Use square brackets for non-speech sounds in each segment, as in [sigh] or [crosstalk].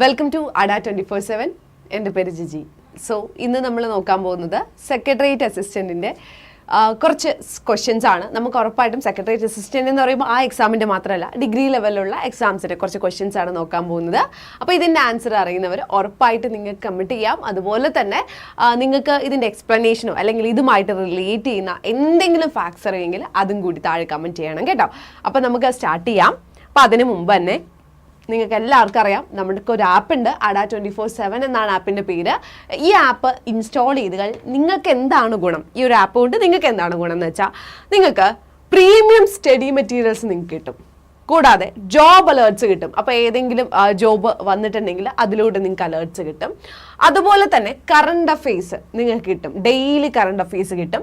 Welcome to Adda twenty four seven എന്റെ പേര് Jiji. So ഇന്ന് നമ്മൾ നോക്കാൻ പോകുന്നത് സെക്രട്ടേറിയറ്റ് അസിസ്റ്റന്റിന്റെ കുറച്ച് ക്വസ്റ്റ്യൻസ് ആണ്. നമുക്ക് ഉറപ്പായിട്ടും സെക്രട്ടേറിയറ്റ് അസിസ്റ്റന്റ് എന്ന് പറയുമ്പോൾ ആ എക്സാമിന്റെ മാത്രമല്ല ഡിഗ്രി ലെവലിലുള്ള എക്സാംസിന്റെ കുറച്ച് ക്വസ്റ്റ്യൻസ് ആണ് നോക്കാൻ പോകുന്നത്. അപ്പോൾ ഇതിന്റെ ആൻസർ അറിയുന്നവർ ഉറപ്പായിട്ട് നിങ്ങൾക്ക് കമ്മിറ്റ് ചെയ്യാം. അതുപോലെ തന്നെ നിങ്ങൾക്ക് ഇതിന്റെ എക്സ്പ്ലനേഷനോ അല്ലെങ്കിൽ ഇതുമായിട്ട് റിലേറ്റ് ചെയ്യുന്ന എന്തെങ്കിലും ഫാക്ട്സ് അറിയെങ്കിൽ അതും കൂടി താഴെ കമന്റ് ചെയ്യണം കേട്ടോ. അപ്പോൾ നമുക്ക് സ്റ്റാർട്ട് ചെയ്യാം. അപ്പോൾ അതിന് മുമ്പ് തന്നെ നിങ്ങൾക്ക് എല്ലാവർക്കും അറിയാം. നമ്മൾക്ക് ഒരു ആപ്പ് ഉണ്ട്. അഡ ട്വന്റി ഫോർ സെവൻ എന്നാണ് ആപ്പിന്റെ പേര്. ഈ ആപ്പ് ഇൻസ്റ്റാൾ ചെയ്തുകൾ നിങ്ങൾക്ക് എന്താണ് ഗുണം? ഈ ഒരു ആപ്പ് കൊണ്ട് നിങ്ങൾക്ക് എന്താണ് ഗുണം എന്ന് വെച്ചാൽ നിങ്ങൾക്ക് പ്രീമിയം സ്റ്റഡി മെറ്റീരിയൽസ് നിങ്ങൾക്ക് കിട്ടും. കൂടാതെ ജോബ് അലേർട്സ് കിട്ടും. അപ്പോൾ ഏതെങ്കിലും ജോബ് വന്നിട്ടുണ്ടെങ്കിൽ അതിലൂടെ നിങ്ങൾക്ക് അലേർട്സ് കിട്ടും. അതുപോലെ തന്നെ കറണ്ട് അഫെയർസ് നിങ്ങൾക്ക് കിട്ടും. ഡെയിലി കറണ്ട് അഫെയർസ് കിട്ടും.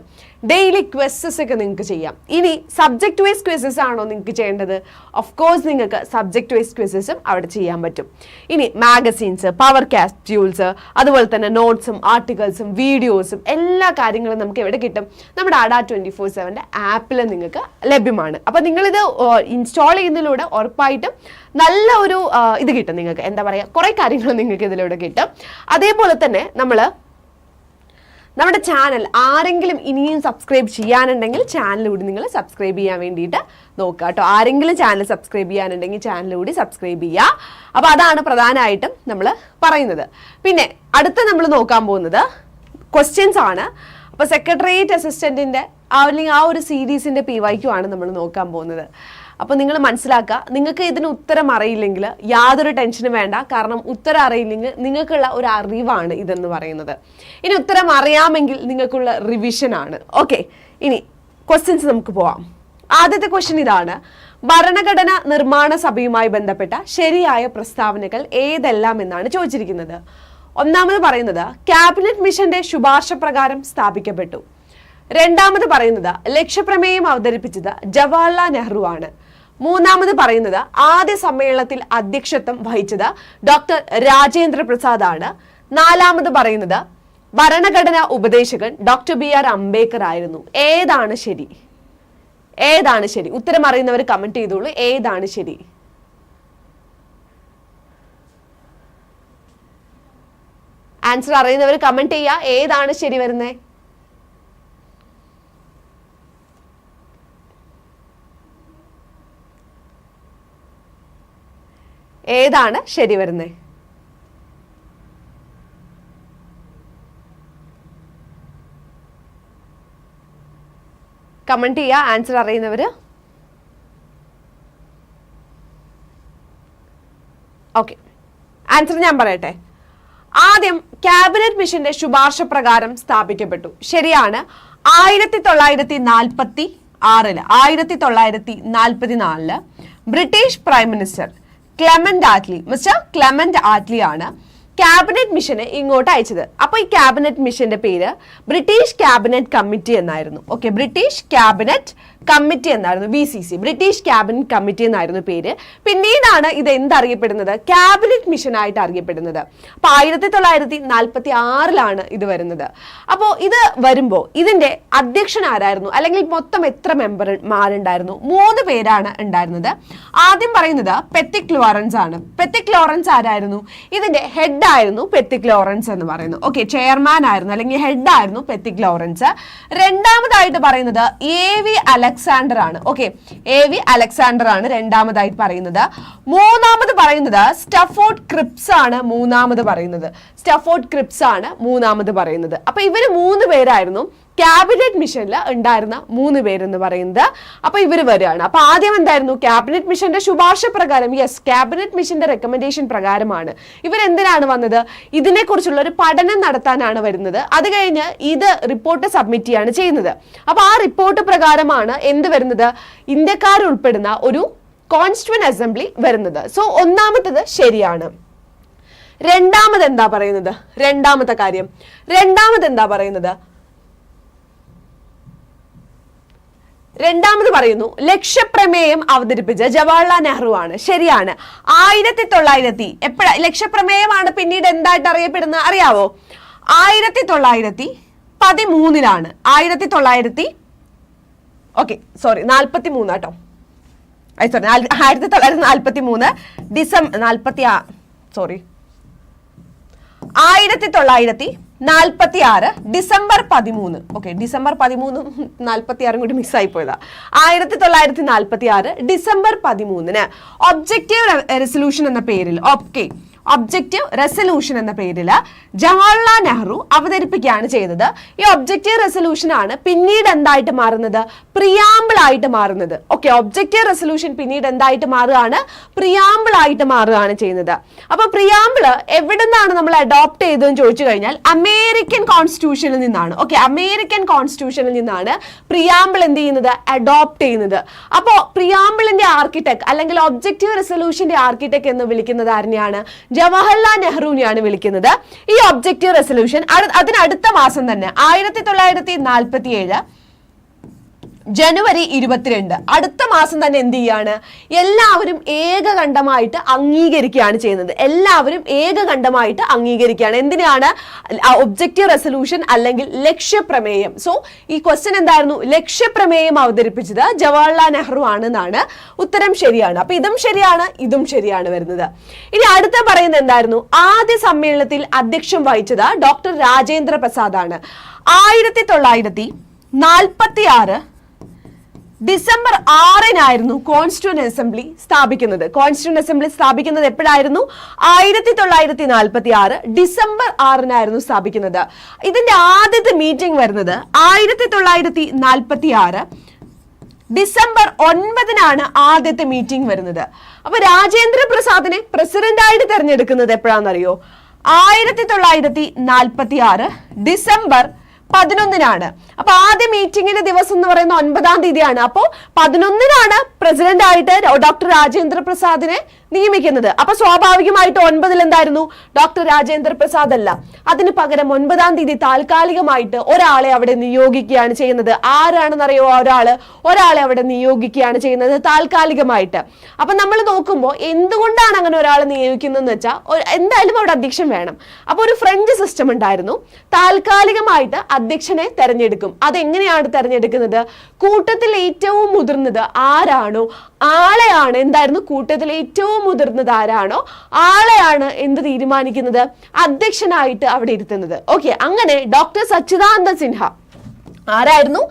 ഡെയിലി ക്വസ്റ്റസ് ഒക്കെ നിങ്ങൾക്ക് ചെയ്യാം. ഇനി സബ്ജക്ട് വൈസ് ക്വസ്റ്റസ് ആണോ നിങ്ങൾക്ക് ചെയ്യേണ്ടത്? ഓഫ് കോഴ്സ് നിങ്ങൾക്ക് സബ്ജക്ട് വൈസ് ക്വസ്റ്റസും അവിടെ ചെയ്യാൻ പറ്റും. ഇനി മാഗസീൻസ് പവർ കാസ്റ്റ്യൂൾസ് അതുപോലെ തന്നെ നോട്ട്സും ആർട്ടിക്കിൾസും വീഡിയോസും എല്ലാ കാര്യങ്ങളും നമുക്ക് എവിടെ കിട്ടും? നമ്മുടെ ആഡാ ട്വന്റി ഫോർ സെവന്റെ ആപ്പിൽ നിങ്ങൾക്ക് ലഭ്യമാണ്. അപ്പോൾ നിങ്ങളിത് ഇൻസ്റ്റാൾ ചെയ്യുന്നതിലൂടെ ഉറപ്പായിട്ടും നല്ല ഒരു ഇത് കിട്ടും നിങ്ങൾക്ക്. എന്താ പറയുക കുറേ കാര്യങ്ങൾ നിങ്ങൾക്ക് ഇതിലൂടെ കിട്ടും. അതേപോലെ തന്നെ നമ്മൾ നമ്മുടെ ചാനൽ ആരെങ്കിലും ഇനിയും സബ്സ്ക്രൈബ് ചെയ്യാനുണ്ടെങ്കിൽ ചാനലിലൂടെ നിങ്ങൾ സബ്സ്ക്രൈബ് ചെയ്യാൻ വേണ്ടിയിട്ട് നോക്കുക കേട്ടോ. ആരെങ്കിലും ചാനൽ സബ്സ്ക്രൈബ് ചെയ്യാനുണ്ടെങ്കിൽ ചാനലിലൂടെ സബ്സ്ക്രൈബ് ചെയ്യുക. അപ്പോൾ അതാണ് പ്രധാനമായിട്ടും നമ്മൾ പറയുന്നത്. പിന്നെ അടുത്ത നമ്മൾ നോക്കാൻ പോകുന്നത് ക്വസ്റ്റ്യൻസ് ആണ്. അപ്പോൾ സെക്രട്ടേറിയറ്റ് അസിസ്റ്റന്റിന്റെ അല്ലെങ്കിൽ ആ ഒരു സീരീസിന്റെ പി വൈക്കുമാണ് നമ്മൾ നോക്കാൻ പോകുന്നത്. അപ്പോൾ നിങ്ങൾ മനസ്സിലാക്കുക നിങ്ങൾക്ക് ഇതിന് ഉത്തരം അറിയില്ലെങ്കിൽ യാതൊരു ടെൻഷനും വേണ്ട. കാരണം ഉത്തരം അറിയില്ലെങ്കിൽ നിങ്ങൾക്കുള്ള ഒരു അറിവാണ് ഇതെന്ന് പറയുന്നത്. ഇനി ഉത്തരം അറിയാമെങ്കിൽ നിങ്ങൾക്കുള്ള റിവിഷനാണ് ഓക്കെ ഇനി ക്വസ്റ്റ്യൻസ് നമുക്ക് പോവാം. ആദ്യത്തെ ക്വസ്റ്റ്യൻ ഇതാണ്. ഭരണഘടന നിർമ്മാണ സഭയുമായി ബന്ധപ്പെട്ട ശരിയായ പ്രസ്താവനകൾ ഏതെല്ലാം എന്നാണ് ചോദിച്ചിരിക്കുന്നത്. ഒന്നാമത് പറയുന്നത് ക്യാബിനറ്റ് മിഷന്റെ ശുപാർശ പ്രകാരം സ്ഥാപിക്കപ്പെട്ടു. രണ്ടാമത് പറയുന്നത് ലക്ഷ്യപ്രമേയം അവതരിപ്പിച്ചത് ജവഹർലാൽ നെഹ്റു ആണ് മൂന്നാമത് പറയുന്നത് ആദ്യ സമ്മേളനത്തിൽ അധ്യക്ഷത്വം വഹിച്ചത് ഡോക്ടർ രാജേന്ദ്ര പ്രസാദ് ആണ് നാലാമത് പറയുന്നത് ഭരണഘടനാ ഉപദേശകൻ ഡോക്ടർ ബി ആർ അംബേദ്കർ ആയിരുന്നു. ഏതാണ് ശരി? ഏതാണ് ശരി? ഉത്തരം അറിയുന്നവർ കമന്റ് ചെയ്തോളൂ. ഏതാണ് ശരി? ആൻസർ അറിയുന്നവർ കമന്റ് ചെയ്യുക. ഏതാണ് ശരി വരുന്നത് ഏതാണ് ശരി വരുന്നത് കമന്റ് ചെയ്യുക ആൻസർ അറിയുന്നവർ ഓക്കെ. ആൻസർ ഞാൻ പറയട്ടെ. ആദ്യം ക്യാബിനറ്റ് മിഷന്റെ ശുപാർശ പ്രകാരം സ്ഥാപിക്കപ്പെട്ടു. ശരിയാണ്. ആയിരത്തി തൊള്ളായിരത്തി നാൽപ്പത്തി ആറിൽ ആയിരത്തി തൊള്ളായിരത്തി നാൽപ്പത്തി നാലിൽ British prime minister Clement Attlee. Mister Clement Attlee ആണ്. ക്യാബിനറ്റ് മിഷന് ഇങ്ങോട്ട് അയച്ചത്. അപ്പോൾ ഈ ക്യാബിനറ്റ് മിഷന്റെ പേര് ബ്രിട്ടീഷ് ക്യാബിനറ്റ് കമ്മിറ്റി എന്നായിരുന്നു. ഓക്കെ ബ്രിട്ടീഷ് ക്യാബിനറ്റ് കമ്മിറ്റി എന്നായിരുന്നു B C C British cabinet committee എന്നായിരുന്നു പേര്. പിന്നീടാണ് ഇത് എന്തറിയപ്പെടുന്നത് ക്യാബിനറ്റ് മിഷൻ ആയിട്ട് അറിയപ്പെടുന്നത്. അപ്പൊ ആയിരത്തി തൊള്ളായിരത്തി നാൽപ്പത്തി ആറിലാണ് ഇത് വരുന്നത്. അപ്പോൾ ഇത് വരുമ്പോൾ ഇതിന്റെ അധ്യക്ഷൻ ആരായിരുന്നു? അല്ലെങ്കിൽ മൊത്തം എത്ര മെമ്പർമാരുണ്ടായിരുന്നു മൂന്ന് പേരാണ് ഉണ്ടായിരുന്നത്. ആദ്യം പറയുന്നത് പെത്തിക് ലോറൻസ് ആണ്. പെത്തിക് ലോറൻസ് ആരായിരുന്നു? ഇതിന്റെ ഹെഡ് ആയിരുന്നു പെത്തിക് ലോറൻസ് എന്ന് പറയുന്നത്. ഓക്കെ ചെയർമാൻ ആയിരുന്നു അല്ലെങ്കിൽ ഹെഡ് ആയിരുന്നു പെത്തിക് ലോറൻസ് രണ്ടാമതായിട്ട് പറയുന്നത് എ വി അലക്സാണ്ടർ ആണ്. ഓക്കെ എ വി അലക്സാണ്ടർ ആണ് രണ്ടാമതായിട്ട് പറയുന്നത്. മൂന്നാമത് പറയുന്നത് സ്റ്റഫോർഡ് ക്രിപ്സ് ആണ് മൂന്നാമത് പറയുന്നത്. സ്റ്റഫോർഡ് ക്രിപ്സ് ആണ് മൂന്നാമത് പറയുന്നത്. അപ്പൊ ഇവർ മൂന്ന് പേരായിരുന്നു. ക്യാബിനറ്റ് മിഷനിൽ ഉണ്ടായിരുന്ന മൂന്ന് പേരെന്ന് പറയുന്നത്. അപ്പൊ ഇവർ വരികയാണ്. അപ്പൊ ആദ്യം എന്തായിരുന്നു? ക്യാബിനറ്റ് മിഷന്റെ ശുപാർശ പ്രകാരം യെസ് ക്യാബിനറ്റ് മിഷന്റെ റെക്കമെൻഡേഷൻ പ്രകാരമാണ്. ഇവരെന്തിനാണ് വന്നത്? ഇതിനെക്കുറിച്ചുള്ള ഒരു പഠനം നടത്താനാണ് വരുന്നത്. അത് കഴിഞ്ഞ് ഇത് റിപ്പോർട്ട് സബ്മിറ്റ് ചെയ്യാണ് ചെയ്യുന്നത്. അപ്പൊ ആ റിപ്പോർട്ട് പ്രകാരമാണ് എന്ത് വരുന്നത്? ഇന്ത്യക്കാർ ഉൾപ്പെടുന്ന ഒരു കോൺസ്റ്റുവൻ അസംബ്ലി വരുന്നത്. സോ ഒന്നാമത്തത് ശരിയാണ്. രണ്ടാമത് എന്താ പറയുന്നത്? രണ്ടാമത്തെ കാര്യം. രണ്ടാമത് എന്താ പറയുന്നത്? രണ്ടാമത് പറയുന്നു ലക്ഷ്യപ്രമേയം അവതരിപ്പിച്ച ജവഹർലാൽ നെഹ്റു ആണ്. ശരിയാണ്. ആയിരത്തി തൊള്ളായിരത്തി എപ്പോഴാ ലക്ഷ്യപ്രമേയമാണ് പിന്നീട് എന്തായിട്ട് അറിയപ്പെടുന്നത് അറിയാവോ? ആയിരത്തി തൊള്ളായിരത്തി പതിമൂന്നിലാണ് ആയിരത്തി തൊള്ളായിരത്തി ഓക്കെ സോറി നാൽപ്പത്തി മൂന്ന് കേട്ടോ. സോറി ആയിരത്തി തൊള്ളായിരത്തി നാൽപ്പത്തി മൂന്ന് ഡിസംബർ നാൽപ്പത്തി ആ സോറി ആയിരത്തി തൊള്ളായിരത്തി നാൽപ്പത്തി ആറ് ഡിസംബർ പതിമൂന്ന്. ഓക്കെ ഡിസംബർ പതിമൂന്നും [laughs] നാൽപ്പത്തി ആറും കൂടി മിസ് ആയി പോയതാ ആയിരത്തി തൊള്ളായിരത്തി നാൽപ്പത്തി ആറ് ഡിസംബർ പതിമൂന്നിന് ഒബ്ജക്റ്റീവ് റെസൊല്യൂഷൻ എന്ന പേരിൽ ഓക്കെ ഒബ്ജക്റ്റീവ് റെസൊല്യൂഷൻ എന്ന പേരിൽ ജവഹർലാൽ നെഹ്റു അവതരിപ്പിക്കുകയാണ് ചെയ്തത്. ഈ ഒബ്ജക്റ്റീവ് റെസൊല്യൂഷൻ ആണ് പിന്നീട് എന്തായിട്ട് മാറുന്നത്? പ്രിയാമ്പിൾ ആയിട്ട് മാറുന്നത്. ഓക്കെ ഒബ്ജക്റ്റീവ് റെസൊല്യൂഷൻ പിന്നീട് എന്തായിട്ട് മാറുകയാണ്? പ്രിയാമ്പിൾ ആയിട്ട് മാറുകയാണ് ചെയ്യുന്നത്. അപ്പൊ പ്രിയാമ്പിൾ എവിടെ നിന്നാണ് നമ്മൾ അഡോപ്റ്റ് ചെയ്തതെന്ന് ചോദിച്ചു കഴിഞ്ഞാൽ അമേരിക്കൻ കോൺസ്റ്റിറ്റ്യൂഷനിൽ നിന്നാണ്. ഓക്കെ അമേരിക്കൻ കോൺസ്റ്റിറ്റ്യൂഷനിൽ നിന്നാണ് പ്രിയാമ്പിൾ എന്ത് ചെയ്യുന്നത്? അഡോപ്റ്റ് ചെയ്യുന്നത്. അപ്പോ പ്രിയാമ്പിളിന്റെ ആർക്കിടെക്ട് അല്ലെങ്കിൽ ഒബ്ജക്റ്റീവ് റെസൊല്യൂഷന്റെ ആർക്കിടെക്ട് എന്ന് വിളിക്കുന്നത് ആരിനെയാണ്? ജവഹർലാൽ നെഹ്റുവിനെയാണ് വിളിക്കുന്നത്. ഈ ഒബ്ജക്റ്റീവ് റെസൊല്യൂഷൻ അതിനടുത്ത മാസം തന്നെ ആയിരത്തി തൊള്ളായിരത്തി നാൽപ്പത്തി ഏഴ് ജനുവരി ഇരുപത്തിരണ്ട്. അടുത്ത മാസം തന്നെ എന്ത് ചെയ്യാണ്? എല്ലാവരും ഏകകണ്ഠമായിട്ട് അംഗീകരിക്കുകയാണ് ചെയ്യുന്നത്. എല്ലാവരും ഏകകണ്ഠമായിട്ട് അംഗീകരിക്കുകയാണ്. എന്തിനാണ്? ഒബ്ജക്റ്റീവ് റെസൊല്യൂഷൻ അല്ലെങ്കിൽ ലക്ഷ്യപ്രമേയം. സോ ഈ ക്വസ്റ്റ്യൻ എന്തായിരുന്നു? ലക്ഷ്യപ്രമേയം അവതരിപ്പിച്ചത് ജവഹർലാൽ നെഹ്റു ആണെന്നാണ് ഉത്തരം ശരിയാണ്. അപ്പൊ ഇതും ശരിയാണ് ഇതും ശരിയാണ് വരുന്നത്. ഇനി അടുത്ത പറയുന്നത് എന്തായിരുന്നു? ആദ്യ സമ്മേളനത്തിൽ അധ്യക്ഷം വഹിച്ചത് ഡോക്ടർ രാജേന്ദ്ര പ്രസാദ് ആണ് ആയിരത്തി തൊള്ളായിരത്തി നാൽപ്പത്തി ആറ് ഡിസംബർ ആറിനായിരുന്നു കോൺസ്റ്റിറ്റ്യൂന്റ് അസംബ്ലി സ്ഥാപിക്കുന്നത്. കോൺസ്റ്റിറ്റ്യൂന്റ് അസംബ്ലി സ്ഥാപിക്കുന്നത് എപ്പോഴായിരുന്നു? ആയിരത്തി തൊള്ളായിരത്തി നാൽപ്പത്തി ആറ് ഡിസംബർ ആറിനായിരുന്നു സ്ഥാപിക്കുന്നത്. ഇതിന്റെ ആദ്യത്തെ മീറ്റിംഗ് വരുന്നത് ആയിരത്തി തൊള്ളായിരത്തി നാൽപ്പത്തി ആറ് ഡിസംബർ ഒൻപതിനാണ് ആദ്യത്തെ മീറ്റിംഗ് വരുന്നത്. അപ്പൊ രാജേന്ദ്ര പ്രസാദിനെ പ്രസിഡന്റായിട്ട് തെരഞ്ഞെടുക്കുന്നത് എപ്പോഴാണെന്നറിയോ? ആയിരത്തി തൊള്ളായിരത്തി നാൽപ്പത്തി ആറ് ഡിസംബർ പതിനൊന്നിനാണ്. അപ്പൊ ആദ്യ മീറ്റിംഗിന്റെ ദിവസം എന്ന് പറയുന്ന ഒൻപതാം തീയതിയാണ്. അപ്പോ പതിനൊന്നിനാണ് പ്രസിഡന്റ് ആയിട്ട് ഡോക്ടർ രാജേന്ദ്ര പ്രസാദിനെ നിയമിക്കുന്നത്. അപ്പൊ സ്വാഭാവികമായിട്ട് ഒൻപതിൽ എന്തായിരുന്നു? ഡോക്ടർ രാജേന്ദ്ര പ്രസാദ് അല്ല. അതിന് പകരം ഒൻപതാം തീയതി താൽക്കാലികമായിട്ട് ഒരാളെ അവിടെ നിയോഗിക്കുകയാണ് ചെയ്യുന്നത്. ആരാണെന്നറിയോ ഒരാൾ? ഒരാളെ അവിടെ നിയോഗിക്കുകയാണ് ചെയ്യുന്നത് താൽക്കാലികമായിട്ട്. അപ്പൊ നമ്മൾ നോക്കുമ്പോൾ എന്തുകൊണ്ടാണ് അങ്ങനെ ഒരാളെ നിയോഗിക്കുന്നതെന്ന് വെച്ചാൽ എന്തായാലും അവിടെ അധ്യക്ഷൻ വേണം. അപ്പൊ ഒരു ഫ്രഞ്ച് സിസ്റ്റം ഉണ്ടായിരുന്നു. താൽക്കാലികമായിട്ട് അധ്യക്ഷനെ തെരഞ്ഞെടുക്കും. അതെങ്ങനെയാണ് തെരഞ്ഞെടുക്കുന്നത്? കൂട്ടത്തിൽ ഏറ്റവും മുതിർന്നത് ആരാണോ? ആളെയാണ്. എന്തായിരുന്നു? കൂട്ടത്തിൽ ഏറ്റവും മുതിർന്നത് ആരാണോ ആളെയാണ് എന്ത് തീരുമാനിക്കുന്നത് അധ്യക്ഷനായിട്ട് അവിടെ ഇരുത്തുന്നത്. ഓക്കെ അങ്ങനെ ഡോക്ടർ സച്ചിദാനന്ദ സിൻഹ ആരായിരുന്നു?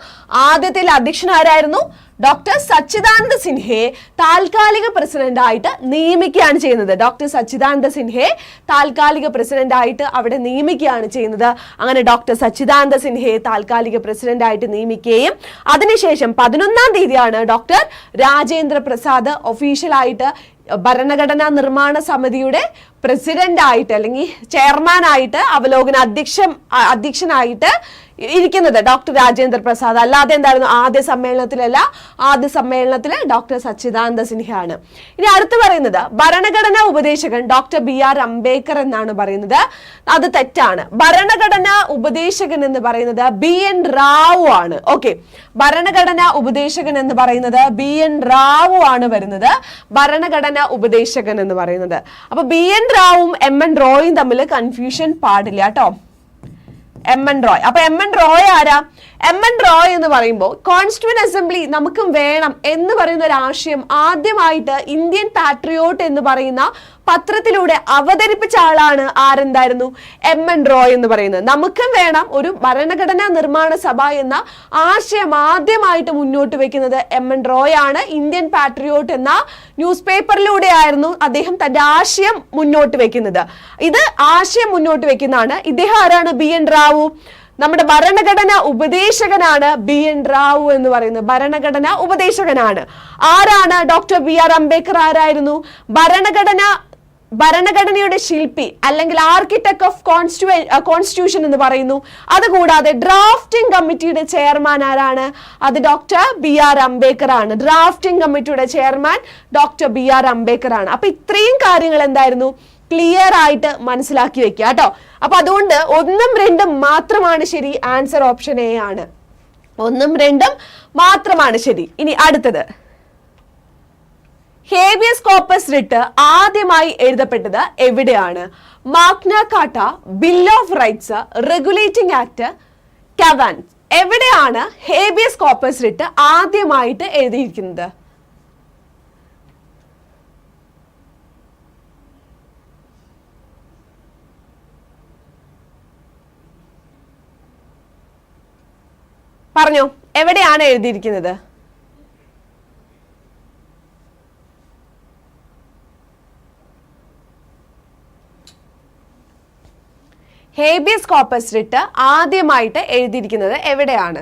ആദ്യത്തിൽ അധ്യക്ഷൻ ആരായിരുന്നു? ഡോക്ടർ സച്ചിദാനന്ദ സിൻഹയെ താൽക്കാലിക പ്രസിഡന്റ് ആയിട്ട് നിയമിക്കുകയാണ് ചെയ്യുന്നത്. ഡോക്ടർ സച്ചിദാനന്ദ സിൻഹയെ താൽക്കാലിക പ്രസിഡന്റ് ആയിട്ട് അവിടെ നിയമിക്കുകയാണ് ചെയ്യുന്നത്. അങ്ങനെ ഡോക്ടർ സച്ചിദാനന്ദ സിൻഹയെ താൽക്കാലിക പ്രസിഡന്റ് ആയിട്ട് നിയമിക്കുകയും അതിനുശേഷം പതിനൊന്നാം തീയതിയാണ് ഡോക്ടർ രാജേന്ദ്ര പ്രസാദ് ഒഫീഷ്യലായിട്ട് ഭരണഘടനാ നിർമ്മാണ സമിതിയുടെ പ്രസിഡന്റ് ആയിട്ട് അല്ലെങ്കിൽ ചെയർമാൻ ആയിട്ട് അവലോകന അധ്യക്ഷൻ അധ്യക്ഷനായിട്ട് ഇരിക്കുന്നത് ഡോക്ടർ രാജേന്ദ്ര പ്രസാദ്. അല്ലാതെ എന്തായിരുന്നു? ആദ്യ സമ്മേളനത്തിലല്ല ആദ്യ സമ്മേളനത്തിൽ ഡോക്ടർ സച്ചിദാനന്ദ സിൻഹയാണ്. ഇനി അടുത്ത് പറയുന്നത് ഭരണഘടനാ ഉപദേശകൻ ഡോക്ടർ ബി ആർ അംബേദ്കർ എന്നാണ് പറയുന്നത്. അത് തെറ്റാണ്. ഭരണഘടനാ ഉപദേശകൻ എന്ന് പറയുന്നത് ബി എൻ റാവു ആണ്. ഓക്കെ. ഭരണഘടനാ ഉപദേശകൻ എന്ന് പറയുന്നത് ബി എൻ റാവു ആണ് വരുന്നത്. ഭരണഘടനാ ഉപദേശകൻ എന്ന് പറയുന്നത്. അപ്പൊ ബി എൻ റാവും എം എൻ റോയും തമ്മിൽ കൺഫ്യൂഷൻ പാടില്ല കേട്ടോ എം എൻ റോയ് അപ്പൊ എം എൻ റോയ് ആരാ? എം എൻ റോയ് എന്ന് പറയുമ്പോൾ കോൺസ്റ്റിറ്റ്യൂന്റ് അസംബ്ലി നമുക്കും വേണം എന്ന് പറയുന്ന ഒരു ആശയം ആദ്യമായിട്ട് ഇന്ത്യൻ പാട്രിയോട്ട് എന്ന് പറയുന്ന പത്രത്തിലൂടെ അവതരിപ്പിച്ച ആളാണ് ആരെന്തായിരുന്നു? എം എൻ റോയ് എന്ന് പറയുന്നത്. നമുക്കും വേണം ഒരു ഭരണഘടനാ നിർമ്മാണ സഭ എന്ന ആശയം ആദ്യമായിട്ട് മുന്നോട്ട് വെക്കുന്നത് എം എൻ റോയ് ആണ്. ഇന്ത്യൻ പാട്രിയോട്ട് എന്ന ന്യൂസ് പേപ്പറിലൂടെ ആയിരുന്നു അദ്ദേഹം തന്റെ ആശയം മുന്നോട്ട് വെക്കുന്നത്. ഇത് ആശയം മുന്നോട്ട് വെക്കുന്നതാണ്. ഇദ്ദേഹം ആരാണ്? ബി എൻ റാവു നമ്മുടെ ഭരണഘടന ഉപദേശകനാണ് ബി എൻ റാവു എന്ന് പറയുന്നത്. ഭരണഘടന ഉപദേശകനാണ്. ആരാണ് ഡോക്ടർ ബി ആർ അംബേദ്കർ? ആരായിരുന്നു? ഭരണഘടന ഭരണഘടനയുടെ ശില്പി അല്ലെങ്കിൽ ആർക്കിടെക്ട് ഓഫ് കോൺസ്റ്റിറ്റ്യൂ കോൺസ്റ്റിറ്റ്യൂഷൻ എന്ന് പറയുന്നു. അതുകൂടാതെ ഡ്രാഫ്റ്റിംഗ് കമ്മിറ്റിയുടെ ചെയർമാൻ ആരാണ്? അത് ഡോക്ടർ ബി ആർ അംബേദ്കർ ആണ്. ഡ്രാഫ്റ്റിംഗ് കമ്മിറ്റിയുടെ chairman doctor B R Ambedkar ആണ്. അപ്പൊ ഇത്രയും കാര്യങ്ങൾ എന്തായിരുന്നു? ക്ലിയർ ആയിട്ട് മനസ്സിലാക്കി വെക്കുക കേട്ടോ. അപ്പൊ അതുകൊണ്ട് ഒന്നും രണ്ടും മാത്രമാണ് ശരി ആൻസർ ഓപ്ഷൻ എ ആണ്. ഒന്നും രണ്ടും മാത്രമാണ് ശരി. ഇനി അടുത്തത്. ഹേബിയസ് കോപ്പസ് റിട്ട് ആദ്യമായി എഴുതപ്പെട്ടത് എവിടെയാണ്? Magna Carta bill of rights regulating act കവാൻ എവിടെയാണ് ഹേബിയസ് കോപ്പസ് റിട്ട് ആദ്യമായിട്ട് എഴുതിയിരിക്കുന്നത്? പറഞ്ഞോ എവിടെയാണ് എഴുതിയിരിക്കുന്നത്? ഹേബിയസ് കോപ്പസ് റിട്ട് ആദ്യമായിട്ട് എഴുതിയിരിക്കുന്നത് എവിടെയാണ്?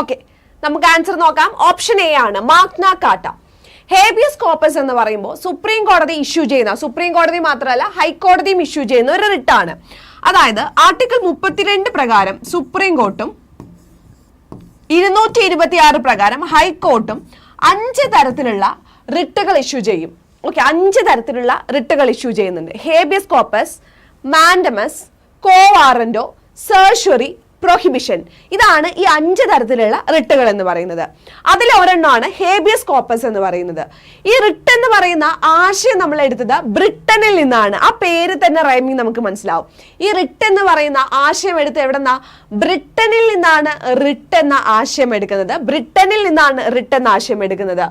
ഓക്കെ നമുക്ക് ആൻസർ നോക്കാം. ഓപ്ഷൻ എ ആണ് മാഗ്ന കാട്ട. ഹേബിയസ് കോപ്പസ് എന്ന് പറയുമ്പോൾ സുപ്രീം കോടതി ഇഷ്യൂ ചെയ്യുന്ന സുപ്രീം കോടതി മാത്രമല്ല ഹൈക്കോടതിയും ഇഷ്യൂ ചെയ്യുന്ന ഒരു റിട്ടാണ് അതായത് ആർട്ടിക്കിൾ മുപ്പത്തിരണ്ട് പ്രകാരം സുപ്രീം കോർട്ടും ഇരുന്നൂറ്റി ഇരുപത്തി ആറ് പ്രകാരം ഹൈക്കോർട്ടും അഞ്ച് തരത്തിലുള്ള റിട്ടുകൾ ഇഷ്യൂ ചെയ്യും. ഓക്കെ അഞ്ച് തരത്തിലുള്ള റിട്ടുകൾ ഇഷ്യൂ ചെയ്യുന്നുണ്ട്. Habeas corpus mandamus quo warranto certiorari prohibition ഇതാണ് ഈ അഞ്ച് തരത്തിലുള്ള റിട്ടുകൾ എന്ന് പറയുന്നത്. അതിൽ ഒരെണ്ണമാണ് ഹേബിയസ് കോപ്പസ് എന്ന് പറയുന്നത്. ഈ റിട്ട് എന്ന് പറയുന്ന ആശയം നമ്മൾ എടുത്തത് ബ്രിട്ടനിൽ നിന്നാണ്. ആ പേര് തന്നെ റൈമിങ് നമുക്ക് മനസ്സിലാവും. ഈ റിട്ട് എന്ന് പറയുന്ന ആശയം എടുത്ത് എവിടെന്നാ? ബ്രിട്ടനിൽ നിന്നാണ് റിട്ട് എന്ന ആശയം എടുക്കുന്നത്. ബ്രിട്ടനിൽ നിന്നാണ് റിട്ട് എന്ന ആശയം എടുക്കുന്നത്.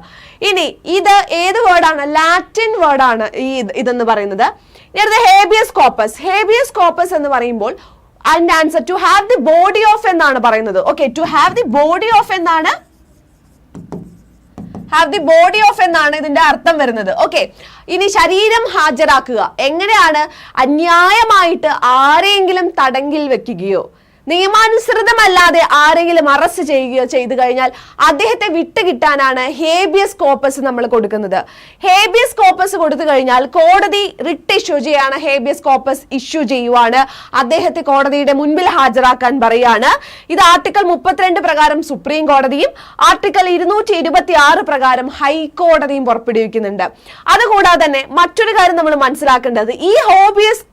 ഇനി ഇത് ഏത് വേർഡാണ്? ലാറ്റിൻ വേർഡാണ് ഈ ഇത് ഇതെന്ന് പറയുന്നത്. ഹേബിയസ് കോപ്പസ് ഹേബിയസ് കോപ്പസ് എന്ന് പറയുമ്പോൾ അതിന്റെ answer to have the body of എന്നാണ് പറയുന്നത്. Okay to have the body of എന്നാണ്? ഹാവ് ദി ബോഡി ഓഫ് എന്നാണ് ഇതിന്റെ അർത്ഥം വരുന്നത്. ഓക്കെ ഇനി ശരീരം ഹാജരാക്കുക. എങ്ങനെയാണ്? അന്യായമായിട്ട് ആരെങ്കിലും തടങ്കിൽ വെക്കുകയോ നിയമാനുസൃതമല്ലാതെ ആരെങ്കിലും അറസ്റ്റ് ചെയ്യുകയോ ചെയ്തു കഴിഞ്ഞാൽ അദ്ദേഹത്തെ വിട്ടുകിട്ടാനാണ് ഹേബിയസ് കോപ്പസ് നമ്മൾ കൊടുക്കുന്നത്. ഹേബിയസ് കോപ്പസ് കൊടുത്തു കഴിഞ്ഞാൽ കോടതി റിട്ട് ഇഷ്യൂ ചെയ്യാണ് ഹേബിയസ് കോപ്പസ് ഇഷ്യൂ ചെയ്യുവാണ്. അദ്ദേഹത്തെ കോടതിയുടെ മുൻപിൽ ഹാജരാക്കാൻ പറയാണ്. ഇത് ആർട്ടിക്കിൾ മുപ്പത്തിരണ്ട് പ്രകാരം സുപ്രീം കോടതിയും ആർട്ടിക്കിൾ ഇരുന്നൂറ്റി ഇരുപത്തി ആറ് പ്രകാരം ഹൈക്കോടതിയും പുറപ്പെടുവിക്കുന്നുണ്ട്. അതുകൂടാതെ തന്നെ മറ്റൊരു കാര്യം നമ്മൾ മനസ്സിലാക്കേണ്ടത് ഈ ഹോബിയസ്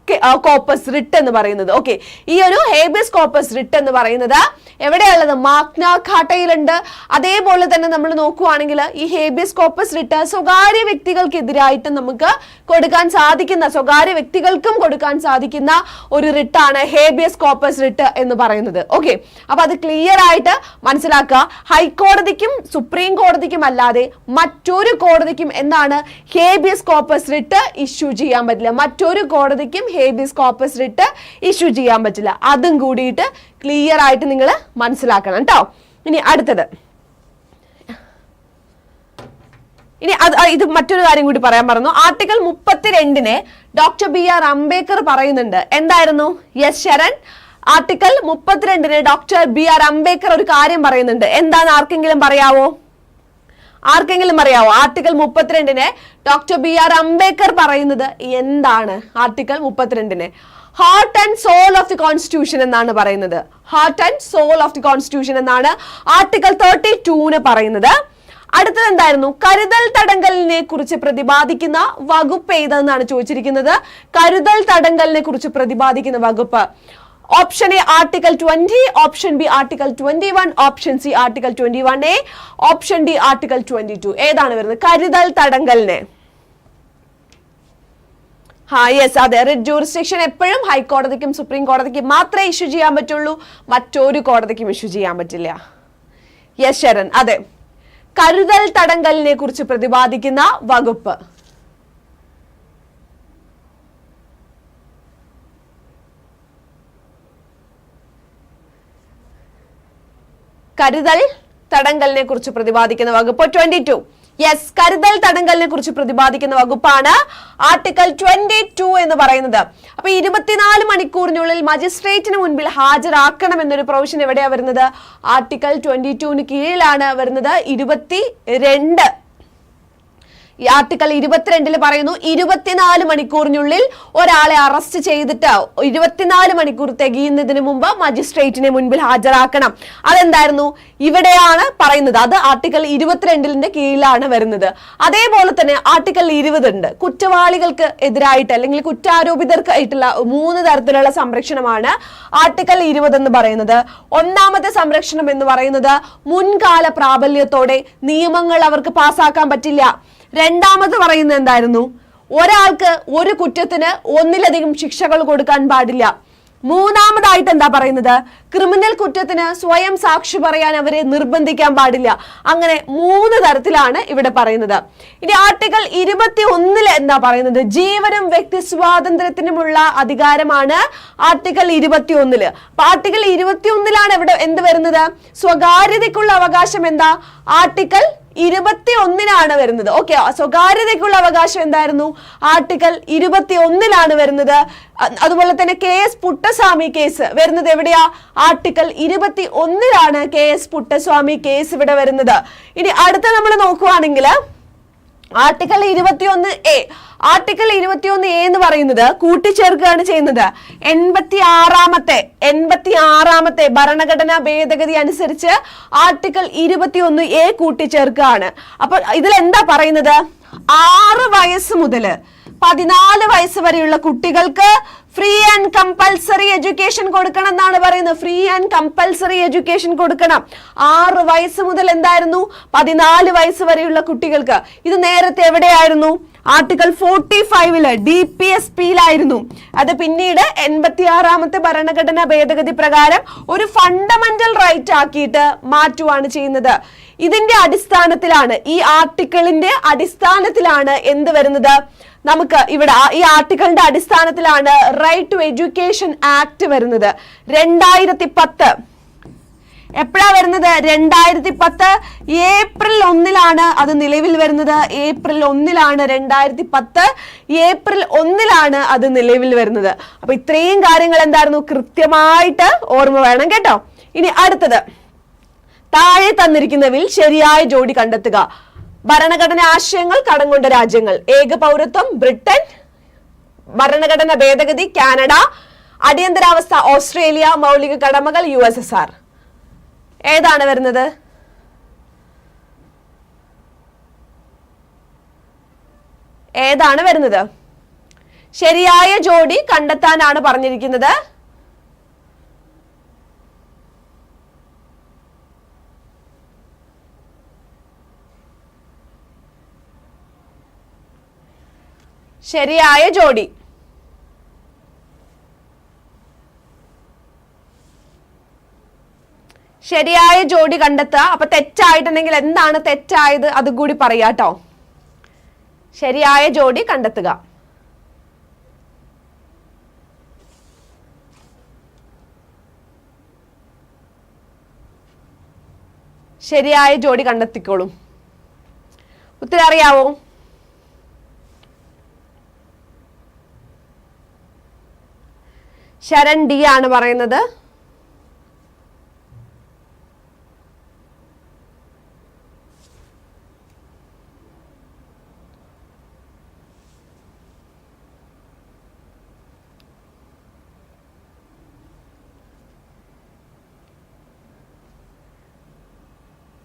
കോപ്പസ് റിട്ട് എന്ന് പറയുന്നത്. ഓക്കെ ഈ ഒരു ഹേബിയസ് കോപ്പസ് റിട്ട് എന്ന് പറയുന്നത്. എവിടെയുള്ളത്? മാഗ്ന ഘാട്ടയിലുണ്ട്. അതേപോലെ തന്നെ നമ്മൾ നോക്കുവാണെങ്കിൽ ഈ ഹേബിയസ് കോപ്പസ് റിട്ട് സ്വകാര്യ വ്യക്തികൾക്കെതിരായിട്ട് നമുക്ക് കൊടുക്കാൻ സാധിക്കുന്ന സ്വകാര്യ വ്യക്തികൾക്കും കൊടുക്കാൻ സാധിക്കുന്ന ഒരു റിട്ടാണ് ഹേബിയസ് കോപ്പസ് റിട്ട് എന്ന് പറയുന്നത്. ഓക്കെ അപ്പൊ അത് ക്ലിയർ ആയിട്ട് മനസ്സിലാക്കുക. ഹൈക്കോടതിക്കും സുപ്രീം കോടതിക്കും അല്ലാതെ മറ്റൊരു കോടതിക്കും എന്താണ് ഹേബിയസ് കോപ്പസ് റിട്ട് ഇഷ്യൂ ചെയ്യാൻ പറ്റില്ല. മറ്റൊരു കോടതിക്കും ഹേബിയസ് കോപ്പസ് റിട്ട് ഇഷ്യൂ ചെയ്യാൻ പറ്റില്ല. അതും കൂടിയിട്ട് ക്ലിയർ ആയിട്ട് നിങ്ങൾ മനസ്സിലാക്കണം കേട്ടോ ഇനി അടുത്തത്. ഇനി അത് ഇത് മറ്റൊരു കാര്യം കൂടി പറയാൻ പറഞ്ഞു ആർട്ടിക്കിൾ മുപ്പത്തിരണ്ടിനെ ഡോക്ടർ ബി ആർ അംബേദ്കർ പറയുന്നുണ്ട്. എന്തായിരുന്നു? യെസ് ശരൺ. ആർട്ടിക്കിൾ മുപ്പത്തിരണ്ടിന് ഡോക്ടർ ബി ആർ അംബേദ്കർ ഒരു കാര്യം പറയുന്നുണ്ട്. എന്താണ് ആർക്കെങ്കിലും പറയാവോ? ആർക്കെങ്കിലും അറിയാവോ? ആർട്ടിക്കിൾ മുപ്പത്തിരണ്ടിനെ ഡോക്ടർ ബി ആർ അംബേദ്കർ പറയുന്നത് എന്താണ്? Article മുപ്പത്തിരണ്ടിനെ. Heart and soul of the constitution എന്നാണ് പറയുന്നത്. Heart and soul of the constitution എന്നാണ് ആർട്ടിക്കിൾ തേർട്ടി ടൂന് പറയുന്നത്. അടുത്തത് എന്തായിരുന്നു? കരുതൽ തടങ്കലിനെ കുറിച്ച് പ്രതിപാദിക്കുന്ന വകുപ്പ് ഏതെന്നാണ് ചോദിച്ചിരിക്കുന്നത്. കരുതൽ തടങ്കലിനെ കുറിച്ച് പ്രതിപാദിക്കുന്ന വകുപ്പ്. Option A article twenty option B article twenty one option C article twenty one A option D article twenty two ഏതാണ് വരുന്നത്? കരുതൽ തടങ്കലിനെ. ഹാ യെസ് അതെ റിറ്റ് ജൂറിസ്ഡിക്ഷൻ എപ്പോഴും ഹൈക്കോടതിക്കും സുപ്രീം കോടതിക്കും മാത്രമേ ഇഷ്യൂ ചെയ്യാൻ പറ്റുള്ളൂ. മറ്റൊരു കോടതിക്കും ഇഷ്യൂ ചെയ്യാൻ പറ്റില്ല. യെസ് ശരൺ അതെ. കരുതൽ തടങ്കലിനെ കുറിച്ച് പ്രതിപാദിക്കുന്ന വകുപ്പ്. കരുതൽ തടങ്കലിനെ കുറിച്ച് പ്രതിപാദിക്കുന്ന വകുപ്പ് ട്വന്റി ടു. യെസ് കരുതൽ തടങ്കലിനെ കുറിച്ച് പ്രതിപാദിക്കുന്ന വകുപ്പാണ് ആർട്ടിക്കൽ ട്വന്റി ടു എന്ന് പറയുന്നത്. അപ്പൊ ഇരുപത്തിനാല് മണിക്കൂറിനുള്ളിൽ മജിസ്ട്രേറ്റിന് മുൻപിൽ ഹാജരാക്കണം എന്നൊരു പ്രൊവിഷൻ എവിടെയാണ് വരുന്നത്? ആർട്ടിക്കൽ ട്വന്റി ടുവിന് കീഴിലാണ് വരുന്നത്. ഇരുപത്തി രണ്ട് ഈ ആർട്ടിക്കൽ ഇരുപത്തിരണ്ടിൽ പറയുന്നു ഇരുപത്തിനാല് മണിക്കൂറിനുള്ളിൽ ഒരാളെ അറസ്റ്റ് ചെയ്തിട്ട് ഇരുപത്തിനാല് മണിക്കൂർ തികയുന്നതിന് മുമ്പ് മജിസ്ട്രേറ്റിനെ മുൻപിൽ ഹാജരാക്കണം. അതെന്തായിരുന്നു? ഇവിടെയാണ് പറയുന്നത്. അത് ആർട്ടിക്കൽ ഇരുപത്തിരണ്ടിന്റെ കീഴിലാണ് വരുന്നത്. അതേപോലെ തന്നെ ആർട്ടിക്കൽ ഇരുപത് ഉണ്ട് കുറ്റവാളികൾക്ക് എതിരായിട്ട് അല്ലെങ്കിൽ കുറ്റാരോപിതർക്ക് ആയിട്ടുള്ള മൂന്ന് തരത്തിലുള്ള സംരക്ഷണമാണ് ആർട്ടിക്കൽ ഇരുപത് എന്ന് പറയുന്നത്. ഒന്നാമത്തെ സംരക്ഷണം എന്ന് പറയുന്നത് മുൻകാല പ്രാബല്യത്തോടെ നിയമങ്ങൾ അവർക്ക് പാസ്സാക്കാൻ പറ്റില്ല. രണ്ടാമത് പറയുന്നത് എന്തായിരുന്നു? ഒരാൾക്ക് ഒരു കുറ്റത്തിന് ഒന്നിലധികം ശിക്ഷകൾ കൊടുക്കാൻ പാടില്ല. മൂന്നാമതായിട്ട് എന്താ പറയുന്നത്? ക്രിമിനൽ കുറ്റത്തിന് സ്വയം സാക്ഷി പറയാൻ അവരെ നിർബന്ധിക്കാൻ പാടില്ല. അങ്ങനെ മൂന്ന് തരത്തിലാണ് ഇവിടെ പറയുന്നത്. ഇനി ആർട്ടിക്കിൾ ഇരുപത്തി ഒന്നിൽ എന്താ പറയുന്നത്? ജീവനും വ്യക്തി സ്വാതന്ത്ര്യത്തിനുമുള്ള അധികാരമാണ് ആർട്ടിക്കിൾ ഇരുപത്തി ഒന്നിൽ അപ്പൊ ആർട്ടിക്കിൾ ഇരുപത്തി ഒന്നിലാണ് ഇവിടെ എന്ത് വരുന്നത്? സ്വകാര്യതയ്ക്കുള്ള അവകാശം എന്താ? ആർട്ടിക്കിൾ ഇരുപത്തി ഒന്നിനാണ് വരുന്നത് ഓക്കെ സ്വകാര്യതയ്ക്കുള്ള അവകാശം എന്തായിരുന്നു? ആർട്ടിക്കൽ ഇരുപത്തി ഒന്നിലാണ് വരുന്നത് അതുപോലെ തന്നെ കെ എസ് പുട്ടസ്വാമി കേസ് വരുന്നത് എവിടെയാ? ആർട്ടിക്കൽ ഇരുപത്തി ഒന്നിലാണ് കെ എസ് പുട്ടസ്വാമി കേസ് ഇവിടെ വരുന്നത്. ഇനി അടുത്ത നമ്മൾ നോക്കുവാണെങ്കിൽ ആർട്ടിക്കിൾ ഇരുപത്തിയൊന്ന് എ ആർട്ടിക്കിൾ ഇരുപത്തിയൊന്ന് എ എന്ന് പറയുന്നത് കൂട്ടിച്ചേർക്കുകയാണ് ചെയ്യുന്നത്. എൺപത്തി ആറാമത്തെ എൺപത്തി ആറാമത്തെ ഭരണഘടനാ ഭേദഗതി അനുസരിച്ച് ആർട്ടിക്കിൾ ഇരുപത്തിയൊന്ന് എ കൂട്ടിച്ചേർക്കുകയാണ്. അപ്പൊ ഇതിൽ എന്താ പറയുന്നത്? ആറ് വയസ്സ് മുതൽ പതിനാല് വയസ്സ് വരെയുള്ള കുട്ടികൾക്ക് ഫ്രീ ആൻഡ് കമ്പൽസറി എഡ്യൂക്കേഷൻ കൊടുക്കണം എന്നാണ് പറയുന്നത്. ഫ്രീ ആൻഡ് കമ്പൽസറി എഡ്യൂക്കേഷൻ കൊടുക്കണം. ആറ് വയസ്സ് മുതൽ എന്തായിരുന്നു? പതിനാല് വയസ്സ് വരെയുള്ള കുട്ടികൾക്ക്. ഇത് നേരത്തെ എവിടെയായിരുന്നു? ആർട്ടിക്കൽ ഫോർട്ടി ഫൈവിൽ ഡി പി എസ് പിയിലായിരുന്നു. അത് പിന്നീട് എൺപത്തി ആറാമത്തെ ഭരണഘടനാ ഭേദഗതി പ്രകാരം ഒരു ഫണ്ടമെന്റൽ റൈറ്റ് ആക്കിയിട്ട് മാറ്റുവാണ് ചെയ്യുന്നത്. ഇതിന്റെ അടിസ്ഥാനത്തിലാണ് ഈ ആർട്ടിക്കിളിന്റെ അടിസ്ഥാനത്തിലാണ് എന്ത് വരുന്നത്? നമുക്ക് ഇവിടെ ഈ ആർട്ടിക്കിളിന്റെ അടിസ്ഥാനത്തിലാണ് റൈറ്റ് ടു എഡ്യൂക്കേഷൻ ആക്ട് വരുന്നത്. രണ്ടായിരത്തി പത്ത് എപ്പോഴാ വരുന്നത്? രണ്ടായിരത്തി പത്ത് ഏപ്രിൽ ഒന്നിലാണ് അത് നിലവിൽ വരുന്നത്. ഏപ്രിൽ ഒന്നിലാണ് രണ്ടായിരത്തി പത്ത് ഏപ്രിൽ ഒന്നിലാണ് അത് നിലവിൽ വരുന്നത്. അപ്പൊ ഇത്രയും കാര്യങ്ങൾ എന്തായിരുന്നു? കൃത്യമായിട്ട് ഓർമ്മ വേണം കേട്ടോ. ഇനി അടുത്തത്. താഴെ തന്നിരിക്കുന്നവയിൽ ശരിയായ ജോഡി കണ്ടെത്തുക. ഭരണഘടന ആശയങ്ങൾ കടംകൊണ്ട രാജ്യങ്ങൾ. ഏക പൗരത്വം ബ്രിട്ടൻ. ഭരണഘടന ഭേദഗതി കാനഡ. അടിയന്തരാവസ്ഥ ഓസ്ട്രേലിയ. മൗലിക കടമകൾ യു എസ് എസ് ആർ. ഏതാണ് വരുന്നത്? ഏതാണ് വരുന്നത്? ശരിയായ ജോഡി കണ്ടെത്താനാണ് പറഞ്ഞിരിക്കുന്നത്. ശരിയായ ജോഡി. ശരിയായ ജോഡി കണ്ടെത്തുക. അപ്പൊ തെറ്റായിട്ടുണ്ടെങ്കിൽ എന്താണ് തെറ്റായത്? അതും കൂടി പറയാട്ടോ ശരിയായ ജോഡി കണ്ടെത്തുക. ശരിയായ ജോഡി കണ്ടെത്തിക്കോളും. ഉത്തരം അറിയാവോ? ശരൺ ഡി ആണ് പറയുന്നത്.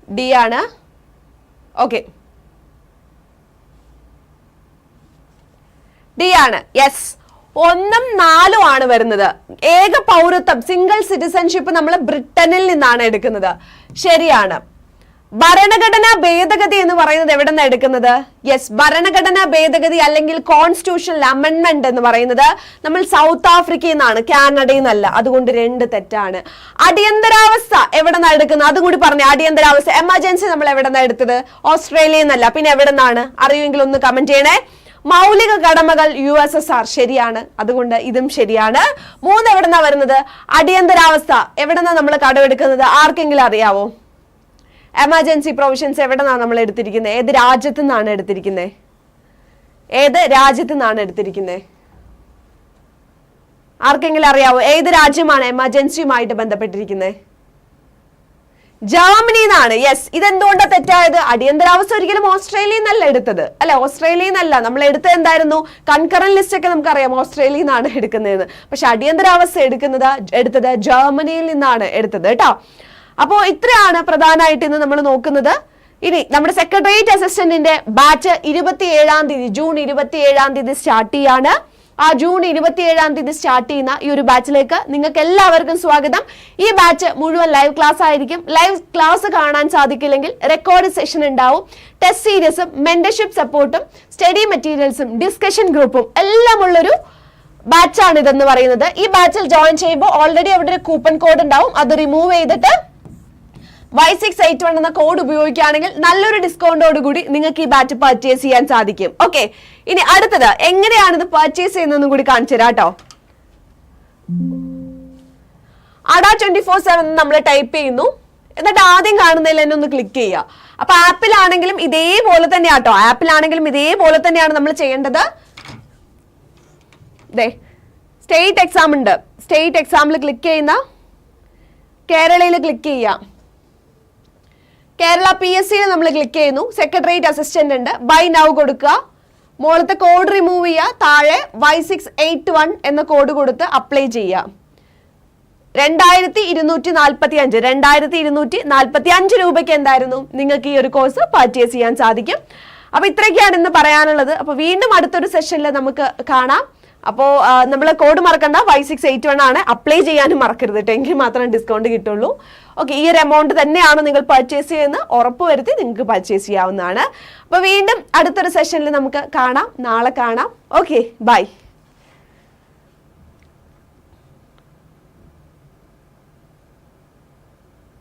ഡി ആണ്. ഓക്കെ. ഡി ആണ്. യെസ്. ഒന്നും നാലും ആണ് വരുന്നത്. ഏക പൗരത്വം സിംഗിൾ സിറ്റിസൺഷിപ്പ് നമ്മൾ ബ്രിട്ടനിൽ നിന്നാണ് എടുക്കുന്നത്. ശരിയാണ്. ഭരണഘടനാ ഭേദഗതി എന്ന് പറയുന്നത് എവിടെ നിന്നാണ് എടുക്കുന്നത്? യെസ് ഭരണഘടനാ ഭേദഗതി അല്ലെങ്കിൽ കോൺസ്റ്റിറ്റ്യൂഷണൽ അമെൻമെന്റ് എന്ന് പറയുന്നത് നമ്മൾ സൗത്ത് ആഫ്രിക്കയിൽ നിന്നാണ് കാനഡയിൽ നിന്നല്ല. അതുകൊണ്ട് രണ്ട് തെറ്റാണ്. അടിയന്തരാവസ്ഥ എവിടെ നിന്നാണ് എടുക്കുന്നത്? അതുകൂടി പറഞ്ഞു അടിയന്തരാവസ്ഥ എമർജൻസി നമ്മൾ എവിടെ നിന്നാണ് എടുത്തത്? ഓസ്ട്രേലിയയിൽ നിന്നല്ല. പിന്നെ എവിടെ നിന്നാണ് അറിയുമെങ്കിൽ ഒന്ന് കമന്റ് ചെയ്യണേ. മൗലിക കടമകൾ യു എസ് എസ് ആർ ശരിയാണ്. അതുകൊണ്ട് ഇതും ശരിയാണ്. മൂന്ന് എവിടെന്നാ വരുന്നത്? അടിയന്തരാവസ്ഥ. എവിടെന്നാ നമ്മൾ കടമെടുക്കുന്നത്? ആർക്കെങ്കിലും അറിയാവോ? എമർജൻസി പ്രൊവിഷൻസ് എവിടെന്നാണ് നമ്മൾ എടുത്തിരിക്കുന്നത് ഏത് രാജ്യത്തു നിന്നാണ് എടുത്തിരിക്കുന്നത് ഏത് രാജ്യത്തു നിന്നാണ് എടുത്തിരിക്കുന്നത് ആർക്കെങ്കിലും അറിയാവോ? ഏത് രാജ്യമാണ് എമർജൻസിയുമായിട്ട് ബന്ധപ്പെട്ടിരിക്കുന്നത് ജർമ്മനിയിൽ എന്നാണ് യെസ് ഇതെന്തുകൊണ്ടാ തെറ്റായത്? അടിയന്തരാവസ്ഥ ഒരിക്കലും ഓസ്ട്രേലിയയിൽ നിന്നല്ല എടുത്തത്. അല്ലെ ഓസ്ട്രേലിയയിൽ നിന്നല്ല. നമ്മൾ എടുത്തത് എന്തായിരുന്നു? കൺകറൻ ലിസ്റ്റ് ഒക്കെ നമുക്കറിയാം ഓസ്ട്രേലിയയിൽ നിന്നാണ് എടുക്കുന്നതെന്ന്. പക്ഷെ അടിയന്തരാവസ്ഥ എടുക്കുന്നത് എടുത്തത് ജർമ്മനിയിൽ നിന്നാണ് എടുത്തത് കേട്ടോ. അപ്പോൾ ഇത്രയാണ് പ്രധാനമായിട്ട് ഇന്ന് നമ്മൾ നോക്കുന്നത്. ഇനി നമ്മുടെ സെക്രട്ടേറിയറ്റ് അസിസ്റ്റന്റിന്റെ ബാച്ച് ഇരുപത്തി ഏഴാം തീയതി ജൂൺ ഇരുപത്തി ഏഴാം തീയതി സ്റ്റാർട്ട് ചെയ്യാണ്. ആ ജൂൺ ഇരുപത്തിയേഴാം തീയതി സ്റ്റാർട്ട് ചെയ്യുന്ന ഈ ഒരു ബാച്ചിലേക്ക് നിങ്ങൾക്ക് എല്ലാവർക്കും സ്വാഗതം. ഈ ബാച്ച് മുഴുവൻ ലൈവ് ക്ലാസ് ആയിരിക്കും. ലൈവ് ക്ലാസ് കാണാൻ സാധിക്കില്ലെങ്കിൽ റെക്കോർഡ് സെഷൻ ഉണ്ടാവും. ടെസ്റ്റ് സീരീസും മെന്റർഷിപ്പ് സപ്പോർട്ടും സ്റ്റഡി മെറ്റീരിയൽസും ഡിസ്കഷൻ ഗ്രൂപ്പും എല്ലാം ഉള്ളൊരു ബാച്ചാണ് ഇതെന്ന് പറയുന്നത്. ഈ ബാച്ചിൽ ജോയിൻ ചെയ്യുമ്പോൾ ഓൾറെഡി അവിടെ ഒരു കൂപ്പൺ കോഡ് ഉണ്ടാവും. അത് റിമൂവ് ചെയ്തിട്ട് വൈ സിക്സ് എയ്റ്റ് വൺ എന്ന കോഡ് ഉപയോഗിക്കുകയാണെങ്കിൽ നല്ലൊരു ഡിസ്കൗണ്ടോട് കൂടി നിങ്ങൾക്ക് ഈ ബാറ്റ് പർച്ചേസ് ചെയ്യാൻ സാധിക്കും. ഓക്കെ ഇനി അടുത്തത് എങ്ങനെയാണ് ഇത് പർച്ചേസ് ചെയ്യുന്നതെന്നും കൂടി കാണിച്ചു തരാം കേട്ടോ അഡ ട്വന്റി ഫോർ സെവൻ നമ്മൾ ടൈപ്പ് ചെയ്യുന്നു. എന്നിട്ട് ആദ്യം കാണുന്നതിൽ തന്നെ ഒന്ന് ക്ലിക്ക് ചെയ്യുക. അപ്പൊ ആപ്പിലാണെങ്കിലും ഇതേപോലെ തന്നെയാ കേട്ടോ ആപ്പിലാണെങ്കിലും ഇതേപോലെ തന്നെയാണ് നമ്മൾ ചെയ്യേണ്ടത്. ദേ സ്റ്റേറ്റ് എക്സാം ഉണ്ട്. സ്റ്റേറ്റ് എക്സാമിൽ ക്ലിക്ക് ചെയ്യുന്ന കേരളയിൽ ക്ലിക്ക് ചെയ്യാം കേരള പി എസ് സിയിൽ നമ്മൾ ക്ലിക്ക് ചെയ്യുന്നു. സെക്രട്ടേറിയറ്റ് അസിസ്റ്റന്റ് ഉണ്ട്. ബൈ നൗ കൊടുക്കുക. മുകളത്തെ കോഡ് റിമൂവ് ചെയ്യുക. താഴെ വൈ സിക്സ് എയ്റ്റ് വൺ എന്ന കോഡ് കൊടുത്ത് അപ്ലൈ ചെയ്യുക. രണ്ടായിരത്തി ഇരുന്നൂറ്റി നാൽപ്പത്തി അഞ്ച് രണ്ടായിരത്തി ഇരുന്നൂറ്റി നാൽപ്പത്തി അഞ്ച് രൂപയ്ക്ക് എന്തായിരുന്നു? നിങ്ങൾക്ക് ഈ ഒരു കോഴ്സ് പർച്ചേസ് ചെയ്യാൻ സാധിക്കും. അപ്പോൾ ഇത്രയൊക്കെയാണ് ഇന്ന് പറയാനുള്ളത്. അപ്പോൾ വീണ്ടും അടുത്തൊരു സെഷനിൽ നമുക്ക് കാണാം. അപ്പോൾ നമ്മൾ കോഡ് മറക്കണ്ട. ഫൈവ് സിക്സ് എയ്റ്റ് വൺ ആണ്. അപ്ലൈ ചെയ്യാനും മറക്കരുത് കേട്ടോ എങ്കിൽ മാത്രമേ ഡിസ്കൗണ്ട് കിട്ടുള്ളൂ. ഓക്കെ ഈ ഒരു എമൗണ്ട് തന്നെയാണ് നിങ്ങൾ പർച്ചേസ് ചെയ്യുന്നത്. ഉറപ്പ് വരുത്തി നിങ്ങൾക്ക് പർച്ചേസ് ചെയ്യാവുന്നതാണ്. അപ്പോൾ വീണ്ടും അടുത്തൊരു സെഷനിൽ നമുക്ക് കാണാം. നാളെ കാണാം. Okay bye